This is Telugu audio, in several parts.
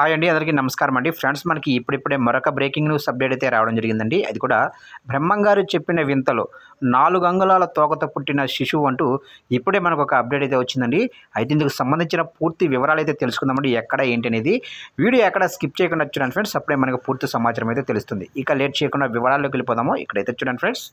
హాయ్ అండి అందరికీ నమస్కారం అండి. ఫ్రెండ్స్ మనకి ఇప్పుడిప్పుడే మరొక బ్రేకింగ్ న్యూస్ అప్డేట్ అయితే రావడం జరిగిందండి. అది కూడా బ్రహ్మంగారు చెప్పిన వింతలు నాలుగు అంగుళాల తోకతో పుట్టిన శిశువు అంటూ ఇప్పుడే మనకు ఒక అప్డేట్ అయితే వచ్చిందండి. అయితే ఇందుకు సంబంధించిన పూర్తి వివరాలు అయితే తెలుసుకుందామండి ఎక్కడ ఏంటి అనేది. వీడియో ఎక్కడ స్కిప్ చేయకుండా చూడండి ఫ్రెండ్స్ అప్పుడే మనకు పూర్తి సమాచారం అయితే తెలుస్తుంది. ఇక లేట్ చేయకుండా వివరాల్లోకి వెళ్ళిపోదాము. ఇక్కడైతే చూడండి ఫ్రెండ్స్.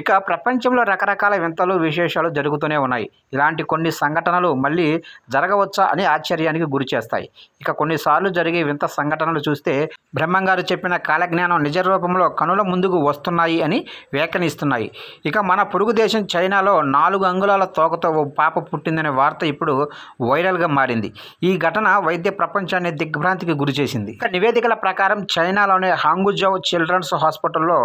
ఇక ప్రపంచంలో రకరకాల వింతలు విశేషాలు జరుగుతూనే ఉన్నాయి. ఇలాంటి కొన్ని సంఘటనలు మళ్ళీ జరగవచ్చా అని ఆశ్చర్యానికి గురి చేస్తాయి. ఇక కొన్నిసార్లు జరిగే వింత సంఘటనలు చూస్తే బ్రహ్మంగారు చెప్పిన కాలజ్ఞానం నిజ రూపంలో కనుల ముందుకు వస్తున్నాయి అని వ్యాఖ్యానిస్తున్నాయి. ఇక మన పొరుగు దేశం చైనాలో నాలుగు అంగుళాల తోకతో ఓ పాప పుట్టిందనే వార్త ఇప్పుడు వైరల్గా మారింది. ఈ ఘటన వైద్య ప్రపంచాన్ని దిగ్భ్రాంతికి గురి చేసింది. ఇక నివేదికల ప్రకారం చైనాలోని హాంగుజౌ చిల్డ్రన్స్ హాస్పిటల్లో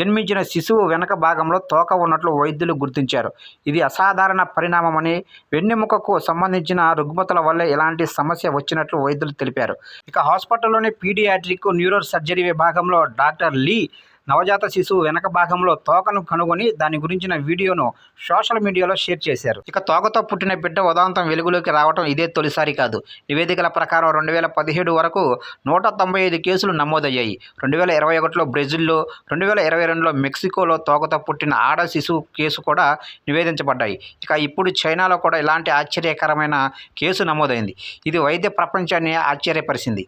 జన్మించిన శిశువు వెనక భాగంలో తోక ఉన్నట్లు వైద్యులు గుర్తించారు. ఇది అసాధారణ పరిణామమని వెన్నెముకకు సంబంధించిన రుగ్మతల వల్ల ఇలాంటి సమస్య వచ్చినట్లు వైద్యులు తెలిపారు. ఇక హాస్పిటల్లోని పీడియాట్రిక్ న్యూరో సర్జరీ విభాగంలో డాక్టర్ లీ నవజాత శిశువు వెనక భాగంలో తోకను కనుగొని దాని గురించిన వీడియోను సోషల్ మీడియాలో షేర్ చేశారు. ఇక తోకతో పుట్టిన బిడ్డ ఉదాంతం వెలుగులోకి రావడం ఇదే తొలిసారి కాదు. నివేదికల ప్రకారం రెండు వేల పదిహేడు వరకు నూట తొంభై ఐదు కేసులు నమోదయ్యాయి. రెండు వేల ఇరవై ఒకటిలో బ్రెజిల్లో రెండు వేల ఇరవై రెండులో మెక్సికోలో తోకతో పుట్టిన ఆడ శిశువు కేసు కూడా నివేదించబడ్డాయి. ఇక ఇప్పుడు చైనాలో కూడా ఇలాంటి ఆశ్చర్యకరమైన కేసు నమోదైంది. ఇది వైద్య ప్రపంచాన్ని ఆశ్చర్యపరిచింది.